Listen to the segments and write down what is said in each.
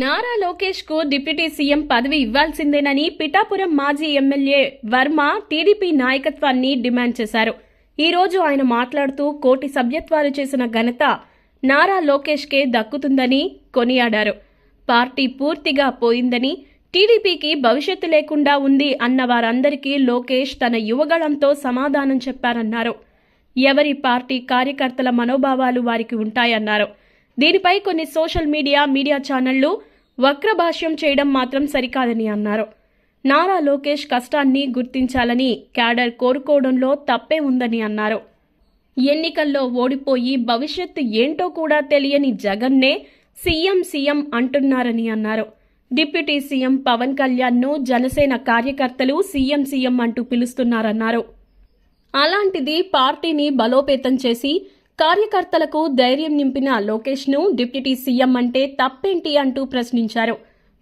Nara లోకేష్కు deputy CM పదవి ఇవ్వాల్సిందేనని పిఠాపురం మాజీ ఎమ్మెల్యే వర్మ టీడీపీ నాయకత్వాన్ని డిమాండ్ చేశారు. ఈ రోజు ఆయన మాట్లాడుతూ కోటి సభ్యత్వాలు చేసిన ఘనత నారా లోకేష్కే దక్కుతుందని కొనియాడారు. పార్టీ పూర్తిగా పోయిందని టీడీపీకి భవిష్యత్తు లేకుండా ఉంది అన్న వారందరికీ లోకేష్ తన యువగళంతో సమాధానం చెప్పారన్నారు. ఎవరి పార్టీ కార్యకర్తల మనోభావాలు వారికి ఉంటాయన్నారు. దీనిపై కొన్ని సోషల్ మీడియా మీడియా ఛానళ్ళు వక్రభాష్యం చేయడం మాత్రం సరికాదని అన్నారు. నారా లోకేష్ కష్టాన్ని గుర్తించాలని క్యాడర్ కోరుకోవడంలో తప్పే ఉందని అన్నారు. ఎన్నికల్లో ఓడిపోయి భవిష్యత్తు ఏంటో కూడా తెలియని జగన్నే సీఎం సీఎం అంటున్నారని అన్నారు. డిప్యూటీ సీఎం పవన్ కళ్యాణ్ను జనసేన కార్యకర్తలు సీఎం సీఎం అంటూ పిలుస్తున్నారన్నారు. అలాంటిది పార్టీని బలోపేతం చేసి కార్యకర్తలకు ధైర్యం నింపిన లోకేష్ను డిప్యూటీ సీఎం అంటే తప్పేంటి అంటూ ప్రశ్నించారు.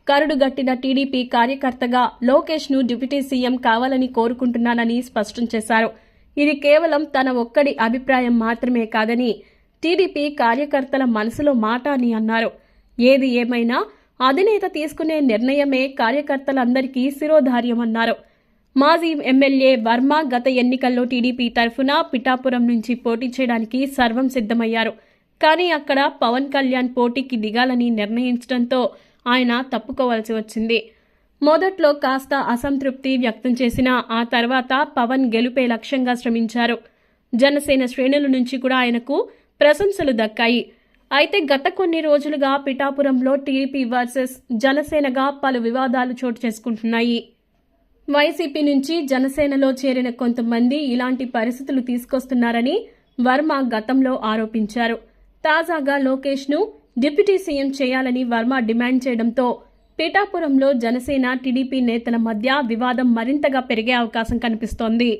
కరుడుగట్టిన టీడీపీ కార్యకర్తగా లోకేష్ను డిప్యూటీ సీఎం కావాలని కోరుకుంటున్నానని స్పష్టం చేశారు. ఇది కేవలం తన ఒక్కడి అభిప్రాయం మాత్రమే కాదని టీడీపీ కార్యకర్తల మనసులో మాట అని అన్నారు. ఏది ఏమైనా అధినేత తీసుకునే నిర్ణయమే కార్యకర్తలందరికీ శిరోధార్యమన్నారు మాజీ ఎమ్మెల్యే వర్మ గత ఎన్నికల్లో టీడీపీ తరఫున పిఠాపురం నుంచి పోటీ చేయడానికి సర్వం సిద్ధమయ్యారు. కానీ అక్కడ పవన్ కళ్యాణ్ పోటీకి దిగాలని నిర్ణయించడంతో ఆయన తప్పుకోవాల్సి వచ్చింది. మొదట్లో కాస్త అసంతృప్తి వ్యక్తం చేసిన ఆ తర్వాత పవన్ గెలుపే లక్ష్యంగా శ్రమించారు. జనసేన శ్రేణుల నుంచి కూడా ఆయనకు ప్రశంసలు దక్కాయి. అయితే గత కొన్ని రోజులుగా పిఠాపురంలో టీడీపీ వర్సెస్ జనసేనగా పలు వివాదాలు చోటు చేసుకుంటున్నాయి. వైసీపీ నుంచి జనసేనలో చేరిన కొంతమంది ఇలాంటి పరిస్థితులు తీసుకొస్తున్నారని వర్మ గతంలో ఆరోపించారు. తాజాగా లోకేష్ను డిప్యూటీ సీఎం చేయాలని వర్మ డిమాండ్ చేయడంతో పీఠాపురంలో జనసేన టీడీపీ నేతల మధ్య వివాదం మరింతగా పెరిగే అవకాశం కనిపిస్తోంది.